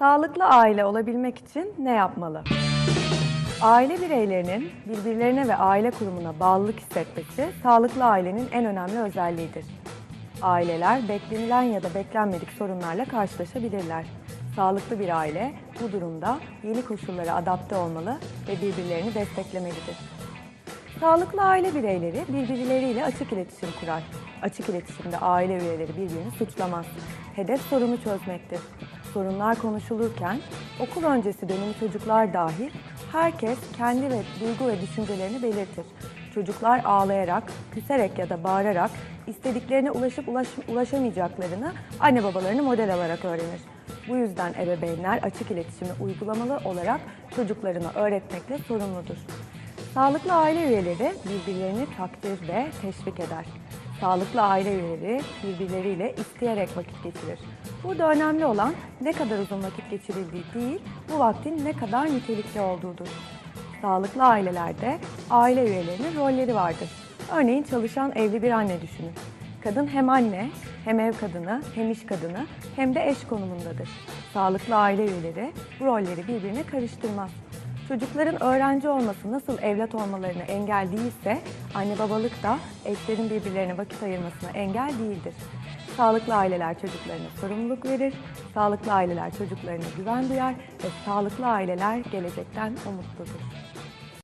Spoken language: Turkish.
Sağlıklı aile olabilmek için ne yapmalı? Aile bireylerinin birbirlerine ve aile kurumuna bağlılık hissetmesi sağlıklı ailenin en önemli özelliğidir. Aileler beklenilen ya da beklenmedik sorunlarla karşılaşabilirler. Sağlıklı bir aile bu durumda yeni koşullara adapte olmalı ve birbirlerini desteklemelidir. Sağlıklı aile bireyleri birbirleriyle açık iletişim kurar. Açık iletişimde aile üyeleri birbirini suçlamaz. Hedef sorunu çözmektir. Sorunlar konuşulurken okul öncesi dönemi çocuklar dahil herkes kendi ve duygu ve düşüncelerini belirtir. Çocuklar ağlayarak, küserek ya da bağırarak istediklerine ulaşıp ulaş- ulaşamayacaklarını anne babalarını model alarak öğrenir. Bu yüzden ebeveynler açık iletişimi uygulamalı olarak çocuklarına öğretmekle sorumludur. Sağlıklı aile üyeleri birbirlerini takdir ve teşvik eder. Sağlıklı aile üyeleri birbirleriyle isteyerek vakit geçirir. Burada önemli olan ne kadar uzun vakit geçirildiği değil, bu vaktin ne kadar nitelikli olduğudur. Sağlıklı ailelerde aile üyelerinin rolleri vardır. Örneğin çalışan evli bir anne düşünün. Kadın hem anne, hem ev kadını, hem iş kadını, hem de eş konumundadır. Sağlıklı aile üyeleri bu rolleri birbirine karıştırmaz. Çocukların öğrenci olması nasıl evlat olmalarına engel değilse, anne babalık da eşlerin birbirlerine vakit ayırmasına engel değildir. Sağlıklı aileler çocuklarına sorumluluk verir, sağlıklı aileler çocuklarına güven duyar ve sağlıklı aileler gelecekten umutludur.